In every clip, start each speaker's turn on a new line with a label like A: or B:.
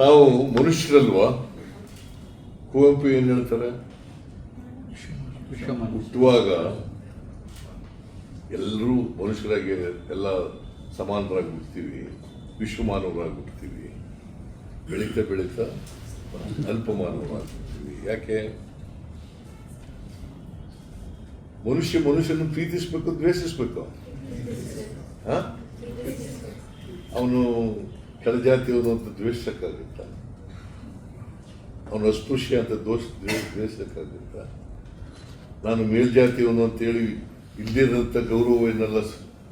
A: ನಾವು ಮನುಷ್ಯರಲ್ವಾ? ಕುವೆಂಪು ಏನ್ ಹೇಳ್ತಾರೆ? ಹುಟ್ಟುವಾಗ ಎಲ್ಲರೂ ಮನುಷ್ಯರಾಗಿ ಎಲ್ಲ ಸಮಾನರಾಗಿ ಹುಡ್ತೀವಿ ವಿಶ್ವಮಾನವರಾಗಿ ಹುಡ್ತೀವಿ ಬೆಳೀತಾ ಬೆಳೀತಾ ಅಲ್ಪಮಾನವರಾಗಿ ಬಿಡ್ತೀವಿ ಯಾಕೆ? ಮನುಷ್ಯ ಮನುಷ್ಯನ ಪ್ರೀತಿಸ್ಬೇಕು, ದ್ವೇಷಿಸ್ಬೇಕು? ಅವನು ಕೆಳಜಾತಿಯವನು ಅಂತ ದ್ವೇಷಕ್ಕಾಗುತ್ತ. ಅವನು ಅಸ್ಪೃಶ್ಯ ಅಂತ ದೋಷ, ದ್ವೇ- ದ್ವೇಷಕ್ಕಾಗುತ್ತ. ನಾನು ಮೇಲ್ಜಾತಿಯವನು ಅಂತೇಳಿ ಇರೋಂಥ ಗೌರವವನ್ನೆಲ್ಲ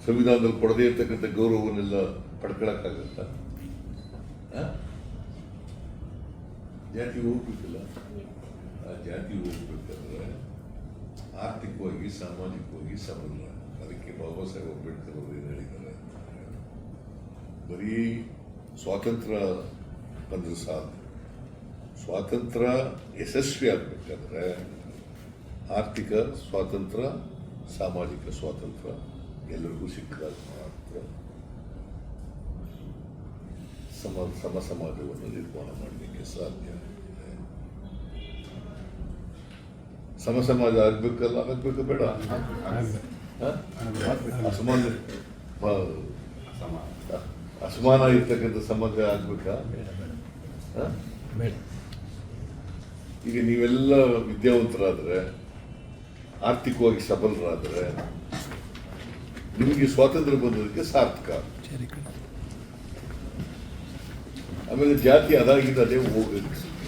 A: ಸಂವಿಧಾನದಲ್ಲಿ ಕೊಡದೇ ಇರ್ತಕ್ಕಂಥ ಗೌರವವನ್ನೆಲ್ಲ ಪಡ್ಕೊಳಕ್ಕಾಗತ್ತ? ಜಾತಿ ಹೋಗ್ಬೇಕಲ್ಲ? ಆ ಜಾತಿ ಹೋಗ್ಬೇಕಾದ್ರೆ ಆರ್ಥಿಕವಾಗಿ, ಸಾಮಾಜಿಕವಾಗಿ ಸಮಲ್ಲ ಅದಕ್ಕೆ ಬಾಬಾ ಸಾಹೇಬ್ ಅಂಬೇಡ್ಕರ್ ಅವರು ಏನು ಹೇಳಿದ್ದಾರೆ? ಬರೀ ಸ್ವಾತಂತ್ರ್ಯ ಬಂದರೆ ಸಾಧ್ಯ ಸ್ವಾತಂತ್ರ್ಯ ಯಶಸ್ವಿ ಆಗಬೇಕಾದ್ರೆ ಆರ್ಥಿಕ ಸ್ವಾತಂತ್ರ್ಯ ಸಾಮಾಜಿಕ ಸ್ವಾತಂತ್ರ್ಯ ಎಲ್ಲರಿಗೂ ಸಿಕ್ಕಿದಾಗ ಮಾತ್ರ ಸಮ ಸಮ ಸಮಾಜವನ್ನು ನಿರ್ಮಾಣ ಮಾಡಲಿಕ್ಕೆ ಸಾಧ್ಯ ಸಮ ಸಮಾಜ ಆಗ್ಬೇಕಲ್ಲ ಆಗಬೇಕು ಬೇಡ. ಹ? ಅಸಮಾನ ಇರ್ತಕ್ಕಂಥ ಸಮಾಜ ಆಗ್ಬೇಕಾ? ಈಗ ನೀವೆಲ್ಲ ವಿದ್ಯಾವಂತರಾದ್ರೆ ಆರ್ಥಿಕವಾಗಿ ಸಬಲರಾದ್ರೆ ನಿಮಗೆ ಸ್ವಾತಂತ್ರ್ಯ ಬಂದದಕ್ಕೆ ಸಾರ್ಥಕ. ಆಮೇಲೆ ಜಾತಿ ಅದಾಗಿದ್ದು ಅದೇ ಹೋಗಕ್ಕೆ